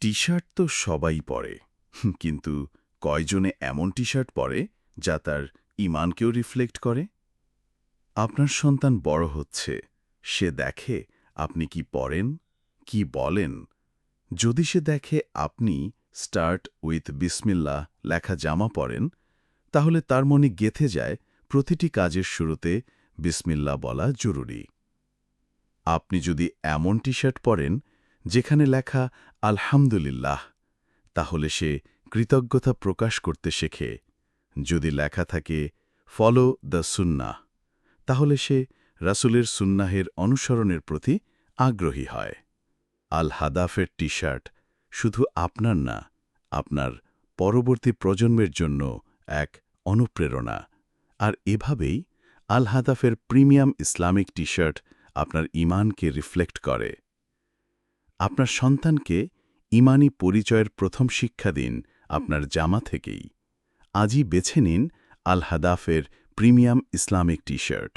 T shirt তো সবাই পরে। কিন্তু কয়জনে এমন টি শার্ট পরে যা তার ইমানকেও রিফ্লেক্ট করে? আপনার সন্তান বড় হচ্ছে, সে দেখে আপনি কি পড়েন কি বলেন? যদি সে দেখে আপনি স্টার্ট উইথ বিসমিল্লা লেখা জামা পরেন, তাহলে তার মনে গেথে যায় প্রতিটি কাজের শুরুতে বিসমিল্লা বলা জরুরি। আপনি যদি এমন টি শার্ট পরেন যেখানে লেখা, আলহামদুলিল্লাহ তাহলে সে কৃতজ্ঞতা প্রকাশ করতে শেখে। যদি লেখা থাকে, ফলো দ্য সুন্নাহ তাহলে সে রাসুলের সুন্নাহের অনুসরণের প্রতি আগ্রহী হয়। আল হাদাফের টি শার্ট শুধু আপনার না, আপনার পরবর্তী প্রজন্মের জন্য এক অনুপ্রেরণা। আর এভাবেই আল হাদাফের প্রিমিয়াম ইসলামিক টি শার্ট আপনার ইমানকে রিফ্লেক্ট করে। আপনার সন্তানকে ইমানি পরিচয়ের প্রথম শিক্ষা দিন আপনার জামা থেকেই। আজই বেছে নিন আল হাদাফের প্রিমিয়াম ইসলামিক টি শার্ট